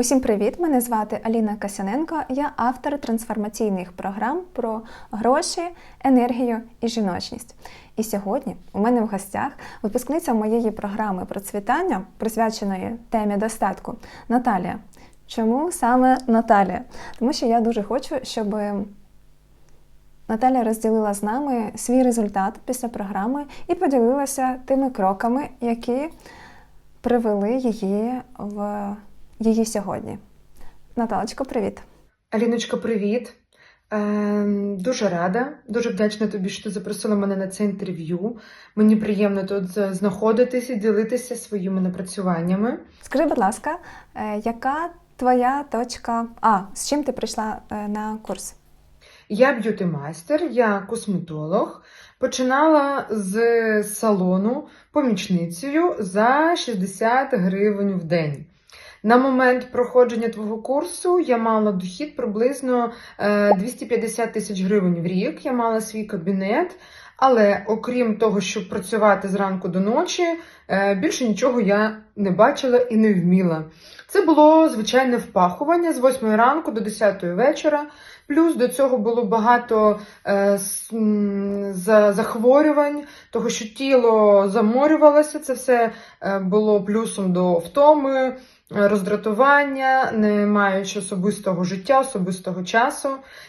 Усім привіт! Мене звати Аліна Касяненко. Я автор трансформаційних програм про гроші, енергію і жіночність. І сьогодні у мене в гостях випускниця моєї програми процвітання, присвяченої темі достатку, Наталія. Чому саме Наталія? Тому що я дуже хочу, щоб Наталя розділила з нами свій результат після програми і поділилася тими кроками, які привели її в її сьогодні. Наталочко, привіт! Аліночка, привіт. Ем, дуже рада, дуже вдячна тобі, що ти запросила мене на це інтерв'ю. Мені приємно тут знаходитися і ділитися своїми напрацюваннями. Скажи, будь ласка, е, яка твоя точка А? З чим ти прийшла е, на курс? Я б'юті-майстер, я косметолог. Починала з салону помічницею за 60 гривень в день. На момент проходження твого курсу я мала дохід приблизно е, 250 тисяч гривень в рік. Я мала свій кабінет, але окрім того, щоб працювати зранку до ночі, е, більше нічого я не бачила і не вміла. Це було звичайне впахування з 8 ранку до 10 вечора. Плюс до цього було багато е, захворювань, того, що тіло заморювалося. Це все е, було плюсом до втоми, е, роздратування, не маючи особистого життя, особистого часу.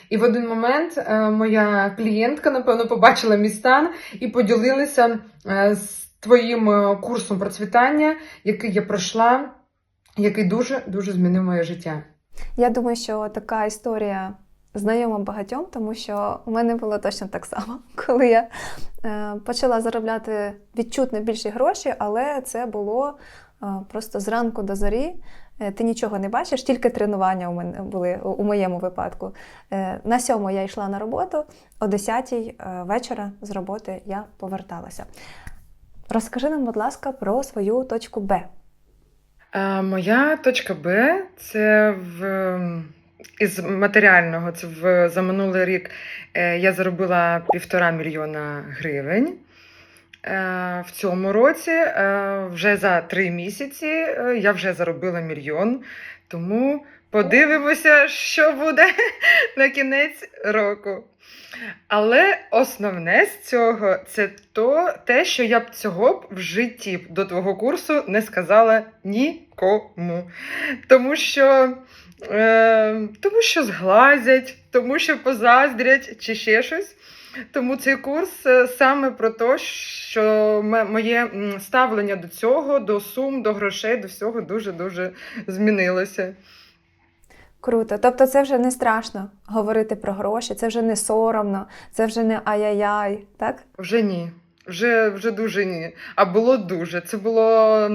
І в один момент е, моя клієнтка, напевно, побачила мій стан і поділилася е, з твоїм е, курсом процвітання, який я пройшла, який дуже дуже змінив моє життя. Я думаю, що така історія знайома багатьом, тому що у мене було точно так само, коли я почала заробляти відчутно більші гроші, але це було просто зранку до зорі. Е, Ти нічого не бачиш, тільки тренування у мене були у- моєму випадку. Е, На сьому я йшла на роботу, о 10 вечора з роботи я поверталася. Розкажи нам, будь ласка, про свою точку Б. Е, Моя точка Б це в із матеріального. Це в за минулий рік е, я заробила півтора мільйона гривень. Е, В цьому році, е, вже за три місяці, е, я вже заробила мільйон. Тому подивимося, що буде на кінець року. Але основне з цього це то, те, що я б цього б в житті до твого курсу не сказала нікому. Тому що, е, тому що зглазять, тому що позаздрять чи ще щось. Тому цей курс е, саме про те, що моє ставлення до цього, до сум, до грошей, до всього дуже-дуже змінилося. Круто. Тобто це вже не страшно говорити про гроші, це вже не соромно, це вже не ай-яй-яй, так? Вже ні. Вже, вже дуже ні. А було дуже. Це було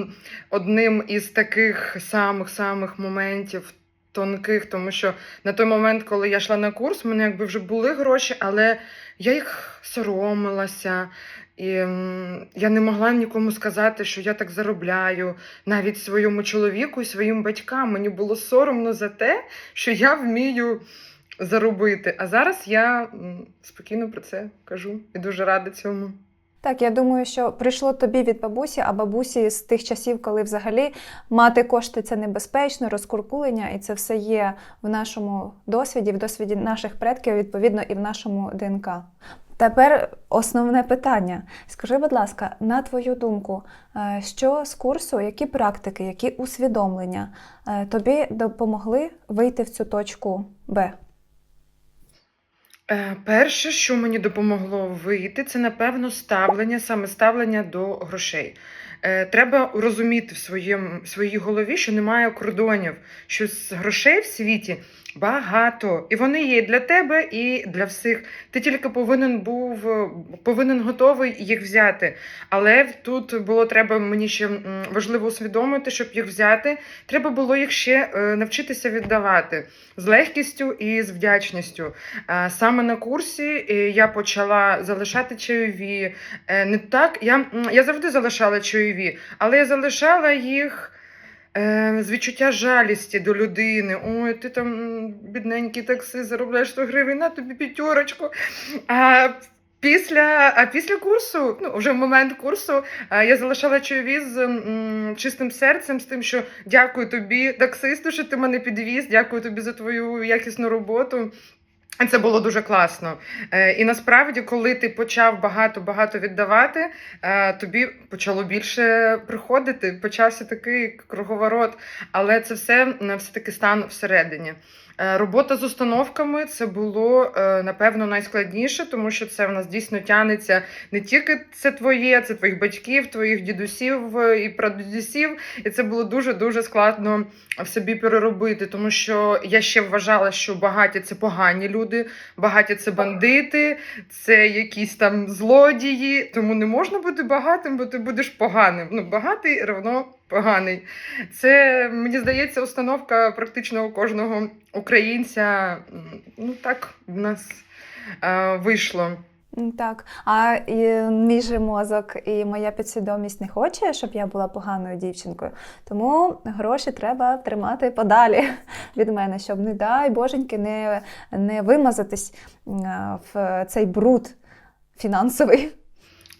одним із таких самих-самих моментів тонких, тому що на той момент, коли я йшла на курс, в мене якби вже були гроші, але я їх соромилася. І я не могла нікому сказати, що я так заробляю, навіть своєму чоловіку і своїм батькам. Мені було соромно за те, що я вмію заробити. А зараз я спокійно про це кажу і дуже рада цьому. Так, я думаю, що прийшло тобі від бабусі, а бабусі з тих часів, коли взагалі мати кошти це небезпечно, розкуркулення, і це все є в нашому досвіді, в досвіді наших предків, відповідно, і в нашому ДНК. Тепер основне питання. Скажи, будь ласка, на твою думку, е, що з курсу, які практики, які усвідомлення е, тобі допомогли вийти в цю точку Б? Е, Перше, що мені допомогло вийти, це напевно ставлення, саме ставлення до грошей. Е, Треба розуміти в своєму в своїй голові, що немає кордонів, що з грошей в світі багато, і вони є для тебе, і для всіх. Ти тільки повинен був е, повинен готовий їх взяти. Але тут було треба мені ще важливо усвідомити, щоб їх взяти. Треба було їх ще е, навчитися віддавати з легкістю і з вдячністю. Е, Саме на курсі я почала залишати чайові. Не так, я, я завжди залишала чайові, але я залишала їх. Е, З відчуття жалісті до людини. Ой, ти там бідненький такси, заробляєш 100 гривень, на тобі п'ятерочку. А Після, а після курсу, ну вже в момент курсу, е, я залишала чайові з чистим серцем, з тим, що дякую тобі, таксисту, що ти мене підвіз, дякую тобі за твою якісну роботу. Це було дуже класно. Е, І насправді, коли ти почав багато-багато віддавати, е, тобі почало більше приходити. Почався такий круговорот, але це все е, все-таки стан всередині. Е, Робота з установками це було е, напевно найскладніше, тому що це в нас дійсно тянеться не тільки це твоє, це твоїх батьків, твоїх дідусів е, і прадідусів. І це було дуже дуже складно в собі переробити, тому що я ще вважала, що багаті це погані люди, багаті це бандити, це якісь там злодії. Тому не можна бути багатим, бо ти будеш поганим. Ну, багатий равно поганий. Це мені здається установка практично у кожного українця. Ну так в нас е, вийшло. Так, а і мій же мозок і моя підсвідомість не хоче, щоб я була поганою дівчинкою. Тому гроші треба тримати подалі від мене, щоб, не дай боженьки, не, не вимазатись в цей бруд фінансовий.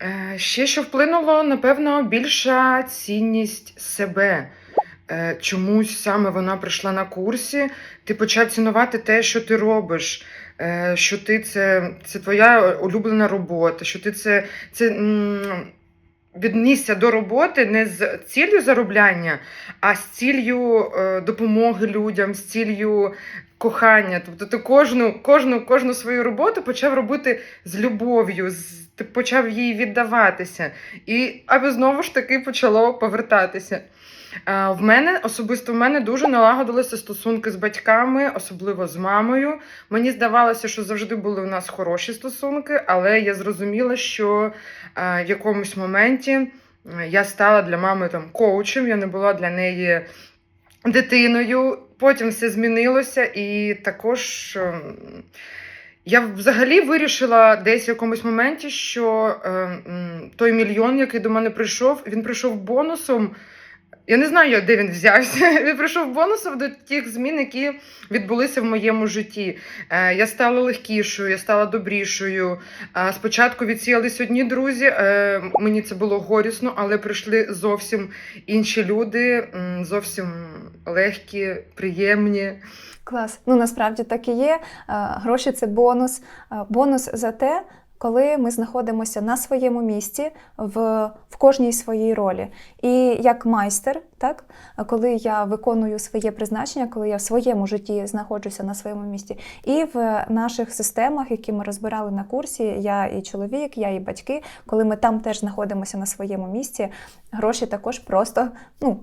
Е, Ще що вплинуло, напевно, більша цінність себе. Е, Чомусь саме вона прийшла на курсі. Ти почав цінувати те, що ти робиш, е, що ти це, це твоя улюблена робота, що ти це, це віднісся до роботи не з ціллю заробляння, а з ціллю допомоги людям, з ціллю кохання. Тобто ти кожну, кожну, кожну свою роботу почав робити з любов'ю, ти почав їй віддаватися. І аби знову ж таки почало повертатися. Е, В мене особисто в мене дуже налагодилися стосунки з батьками, особливо з мамою. Мені здавалося, що завжди були у нас хороші стосунки, але я зрозуміла, що е, в якомусь моменті я стала для мами там коучем, я не була для неї дитиною. Потім все змінилося, і також ем, я взагалі вирішила десь в якомусь моменті, що е, той мільйон, який до мене прийшов, він прийшов бонусом. Я не знаю, де він взявся. Він прийшов бонусом до тих змін, які відбулися в моєму житті. Е, Я стала легкішою, я стала добрішою. Е, Спочатку відсіялись одні друзі. е, Мені це було горісно, але прийшли зовсім інші люди, зовсім легкі, приємні. Клас. Ну насправді так і є. Гроші це бонус. Бонус за те, коли ми знаходимося на своєму місці в, в кожній своїй ролі. І як майстер, так, коли я виконую своє призначення, коли я в своєму житті знаходжуся на своєму місці, і в наших системах, які ми розбирали на курсі, я і чоловік, я і батьки, коли ми там теж знаходимося на своєму місці, гроші також просто ну,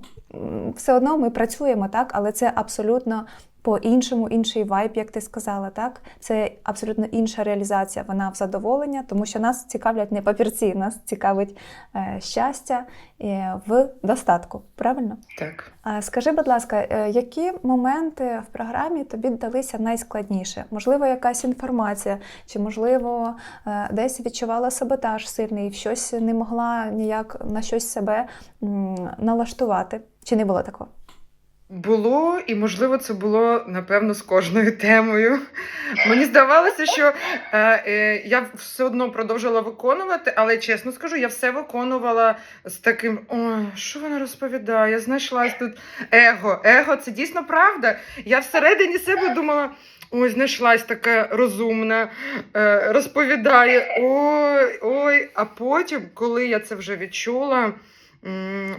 все одно ми працюємо так, але це абсолютно по-іншому, інший вайб, як ти сказала, так? Це абсолютно інша реалізація. Вона в задоволення, тому що нас цікавлять не папірці, нас цікавить е, щастя е, в достатку. Правильно? Так. Скажи, будь ласка, е, які моменти в програмі тобі далися найскладніше? Можливо, якась інформація, чи можливо е, десь відчувала саботаж сильний, в щось не могла ніяк на щось себе м, налаштувати? Чи не було такого? Було, і можливо, це було напевно з кожною темою. Мені здавалося, що е, е, я все одно продовжила виконувати, але чесно скажу, я все виконувала з таким: ой, що вона розповідає? Знайшлась тут его. Его це дійсно правда. Я всередині себе думала. Ой, знайшлась така розумна, е, розповідає. Ой, ой. А потім, коли я це вже відчула,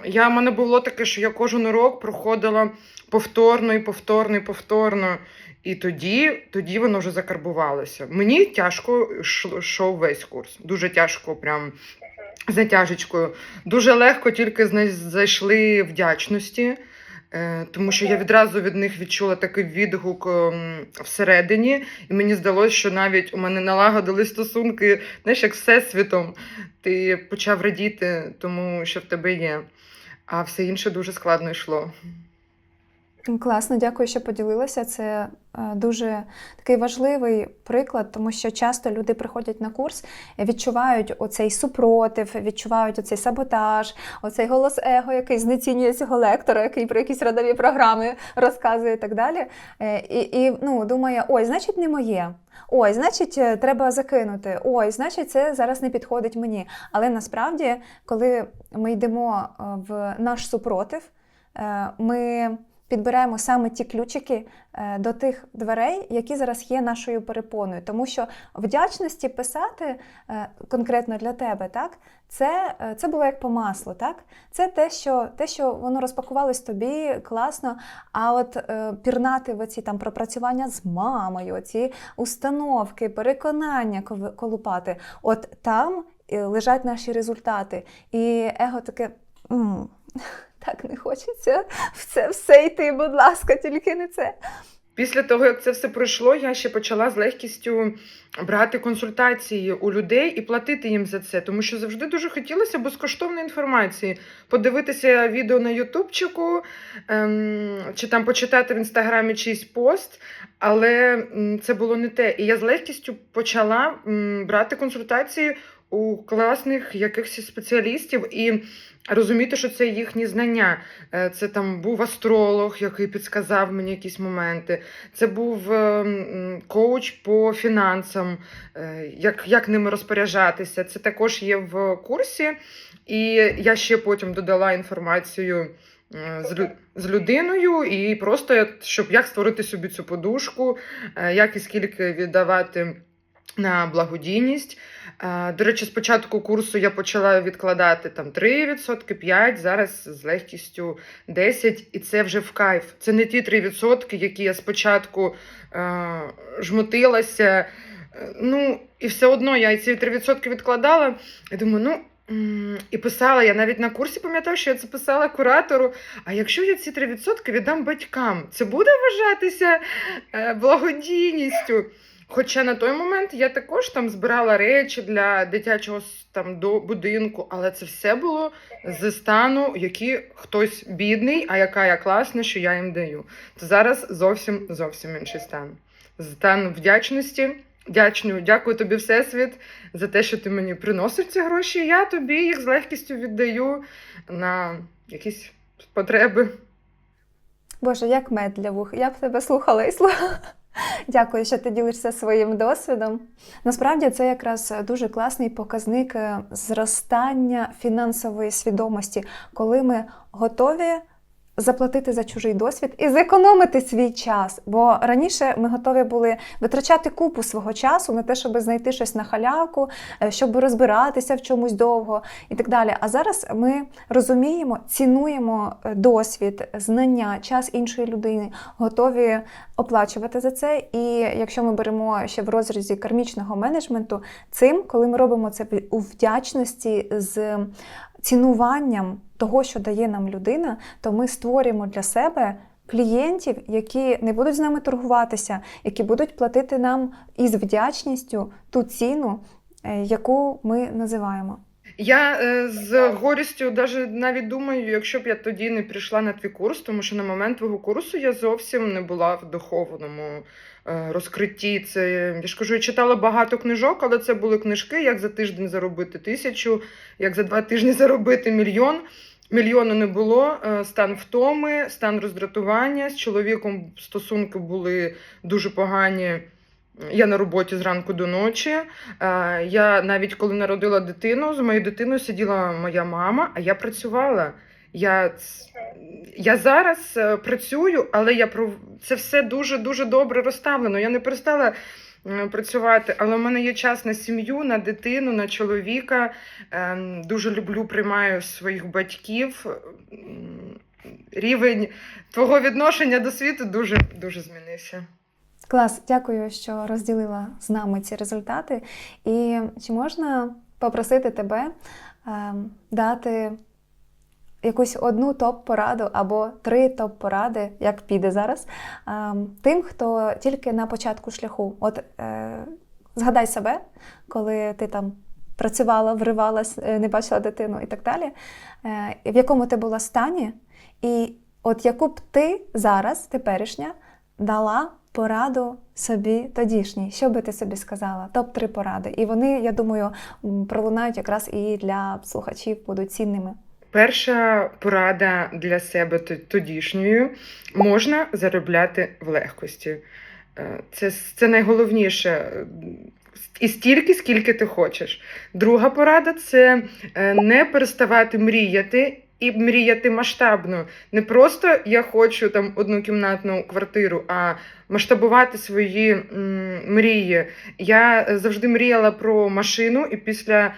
я, в мене було таке, що я кожен урок проходила повторно і повторно і повторно. І тоді, тоді воно вже закарбувалося. Мені тяжко йшов весь курс. Дуже тяжко, прям з натяжечкою. Дуже легко тільки зайшли вдячності, тому що я відразу від них відчула такий відгук ем, всередині, і мені здалося, що навіть у мене налагодили стосунки, знаєш, як з всесвітом. Ти почав радіти, тому що в тебе є. А все інше дуже складно йшло. Класно, дякую, що поділилася. Це е, дуже такий важливий приклад, тому що часто люди приходять на курс, відчувають оцей супротив, відчувають оцей саботаж, оцей голос его, який знецінює цього лектора, який про якісь родові програми розказує і так далі. Е, І, і ну, думає, ой, значить, не моє. Ой, значить, е, треба закинути. Ой, значить, це зараз не підходить мені. Але насправді, коли ми йдемо в наш супротив, ми підбираємо саме ті ключики е, до тих дверей, які зараз є нашою перепоною. Тому що вдячності писати е, конкретно для тебе, так, це, е, це було як по маслу. Так? Це те, що, те, що воно розпакувалось тобі класно. А от пірнати в оці там пропрацювання з мамою, ці установки, переконання колупати, от там лежать наші результати. І его таке. «М, Так не хочеться в це все йти, будь ласка, тільки не це. Після того, як це все пройшло, я ще почала з легкістю брати консультації у людей і платити їм за це, тому що завжди дуже хотілося безкоштовної інформації. Подивитися відео на Ютубчику ем, чи там почитати в інстаграмі чийсь пост, але це було не те. І я з легкістю почала брати консультації у класних якихось спеціалістів і розуміти, що це їхні знання. Е, Це там був астролог, який підсказав мені якісь моменти. Це був е, коуч по фінансам, е, як, як ними розпоряджатися. Це також є в курсі. І я ще потім додала інформацію е, з, з людиною, і просто щоб як створити собі цю подушку, як і скільки віддавати на благодійність. Е, До речі, з початку курсу я почала відкладати там 3%, 5%, зараз з легкістю 10%, і це вже в кайф. Це не ті 3%, які я спочатку е, жмотилася. Е, Ну, і все одно я ці 3% відкладала. Я думаю, ну. І писала, я навіть на курсі пам'ятаю, що я це писала куратору. А якщо я ці 3% віддам батькам, це буде вважатися е, благодійністю. Хоча на той момент я також там збирала речі для дитячого там до будинку, але це все було з стану, який хтось бідний, а яка я класна, що я їм даю. То зараз зовсім зовсім інший стан. Стан вдячності. Дячную, дякую тобі, Всесвіт, за те, що ти мені приносиш ці гроші. Я тобі їх з легкістю віддаю на якісь потреби. Боже, як мед вух. Я б тебе слухала і слухала. Дякую, що ти ділишся своїм досвідом. Насправді це якраз дуже класний показник е, зростання фінансової свідомості, коли ми готові заплатити за чужий досвід і зекономити свій час. Бо раніше ми готові були витрачати купу свого часу на те, щоб знайти щось на халявку, е, щоб розбиратися в чомусь довго і так далі. А зараз ми розуміємо, цінуємо е, досвід, знання, час іншої людини, готові оплачувати за це. І якщо ми беремо ще в розрізі кармічного менеджменту, цим, коли ми робимо це у вдячності з цінуванням того, що дає нам людина, то ми створюємо для себе. Клієнтів, які не будуть з нами торгуватися, які будуть платити нам із вдячністю ту ціну, е, яку ми називаємо. Я е, з горістю даже навіть думаю, якщо б я тоді не прийшла на твій курс, тому що на момент твого курсу я зовсім не була в духовному е, розкритті. Це я ж кажу, я читала багато книжок, але це були книжки, як за тиждень заробити тисячу, як за два тижні заробити мільйон. Мільйону не було. е, Стан втоми, стан роздратування. З чоловіком стосунки були дуже погані. Я на роботі зранку до ночі. Е, Я навіть коли народила дитину, з моєю дитиною сиділа моя мама, а я працювала. Я, я зараз е, працюю, але я про це все дуже дуже добре розставлено. Я не перестала працювати, але в мене є час на сім'ю, на дитину, на чоловіка. Ем, Дуже люблю, приймаю своїх батьків. Рівень твого відношення до світу дуже дуже змінився. Клас, дякую, що розділила з нами ці результати. І чи можна попросити тебе дати якусь одну топ-пораду або три топ-поради, як піде зараз, ем, тим, хто тільки на початку шляху. От е, згадай себе, коли ти там працювала, вривалась, е, не бачила дитину і так далі, е, в якому ти була стані, і От яку б ти зараз, теперішня, дала пораду собі тодішній? Що би ти собі сказала? Топ-3 поради. І вони, я думаю, пролунають якраз і для слухачів, будуть цінними. Перша порада для себе тодішньою можна заробляти в легкості. Е, Це, це найголовніше. І стільки, скільки ти хочеш. Друга порада це е, не переставати мріяти і мріяти масштабно. Не просто я хочу там однокімнатну квартиру, а масштабувати свої м, мрії. Я завжди мріяла про машину, і після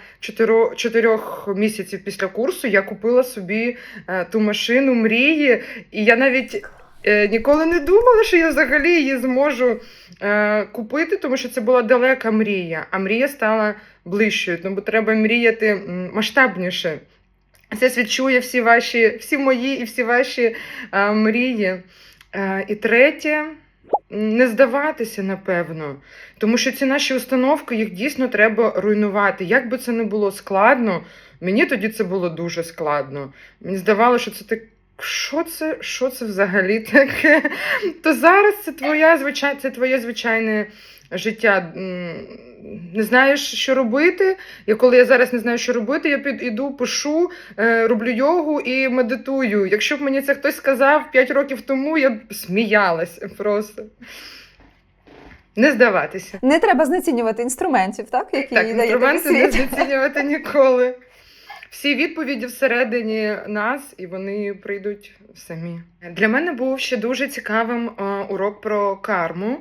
чотирьох місяців після курсу я купила собі е, ту машину мрії, і я навіть. е, Ніколи не думала, що я взагалі її зможу е, купити, тому що це була далека мрія, а мрія стала ближчою, тому треба мріяти масштабніше. Це свідчує всі ваші, всі мої і всі ваші е, мрії. Е, і третє, не здаватися, напевно. Тому що ці наші установки, їх дійсно треба руйнувати. Як би це не було складно, мені тоді це було дуже складно. Мені здавалося, що це так. Що це, що це взагалі таке? То зараз це твоя звичай, це твоє звичайне життя. Не знаєш, що робити. І коли я зараз не знаю, що робити, я під іду, пишу, е, роблю йогу і медитую. Якщо б мені це хтось сказав 5 років тому, я б сміялась просто. Не здаватися. Не треба знецінювати інструментів, так? Які Так, інструменти не знецінювати ніколи. Всі відповіді всередині нас, і вони прийдуть самі. Для мене був ще дуже цікавим е, урок про карму,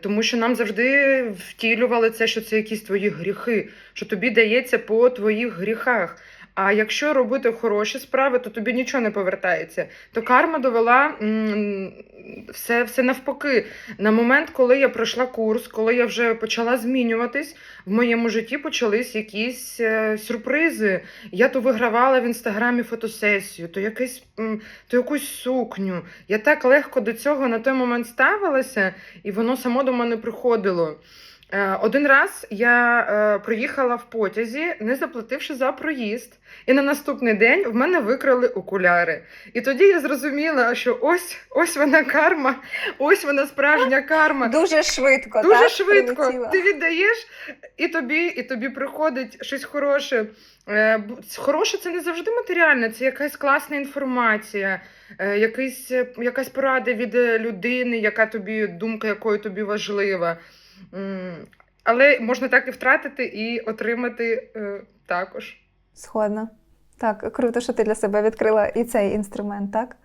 тому що нам завжди втілювали це, що це якісь твої гріхи, що тобі дається по твоїх гріхах. А якщо робити хороші справи, то тобі нічого не повертається. То карма довела все, все навпаки. На момент, коли я пройшла курс, коли я вже почала змінюватись, в моєму житті почались якісь е, сюрпризи. Я то вигравала в інстаграмі фотосесію, то якийсь то якусь сукню. Я так легко до цього на той момент ставилася, і воно само до мене приходило. Е, Один раз я е, проїхала в потязі, не заплативши за проїзд, і на наступний день в мене викрали окуляри. І тоді я зрозуміла, що ось ось вона карма, ось вона справжня карма. Дуже швидко. Дуже так, швидко. прилетіла. Ти віддаєш, і тобі, і тобі приходить щось хороше. Е, Хороше це не завжди матеріальне, це якась класна інформація, якийсь, е, якась порада від людини, яка тобі, думка якої тобі важлива. Але можна так і втратити і отримати е, також. Сходно. Так, круто, що ти для себе відкрила і цей інструмент, так?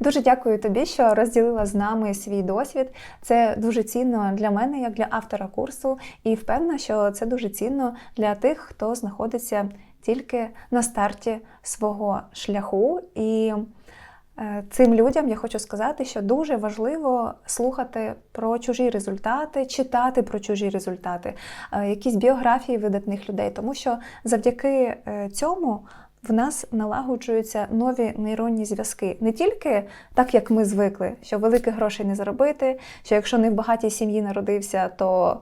Дуже дякую тобі, що розділила з нами свій досвід. Це дуже цінно для мене, як для автора курсу, і впевнена, що це дуже цінно для тих, хто знаходиться тільки на старті свого шляху. І цим людям я хочу сказати, що дуже важливо слухати про чужі результати, читати про чужі результати, е, якісь біографії видатних людей, тому що завдяки е, цьому в нас налагоджуються нові нейронні зв'язки. Не тільки так, як ми звикли, що великих грошей не заробити, що якщо не в багатій сім'ї народився, то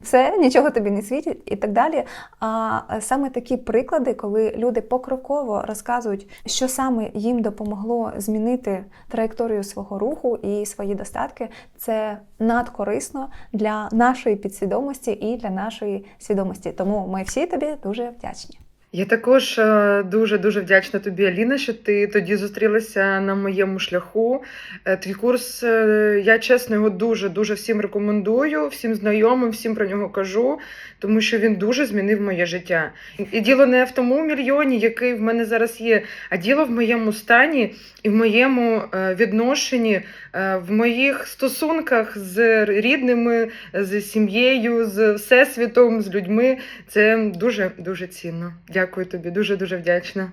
все, нічого тобі не світить і так далі. А саме такі приклади, коли люди покроково розказують, що саме їм допомогло змінити траєкторію свого руху і свої достатки, це надкорисно для нашої підсвідомості і для нашої свідомості. Тому ми всі тобі дуже вдячні. Я також дуже дуже вдячна тобі, Аліна, що ти тоді зустрілася на моєму шляху. Е, Твій курс, е, я чесно його дуже дуже всім рекомендую, всім знайомим, всім про нього кажу, тому що він дуже змінив моє життя. І діло не в тому мільйоні, який в мене зараз є, а діло в моєму стані і в моєму е, відношенні, в моїх стосунках з рідними, з сім'єю, з всесвітом, з людьми. Це дуже дуже цінно. Дякую тобі, дуже дуже вдячна.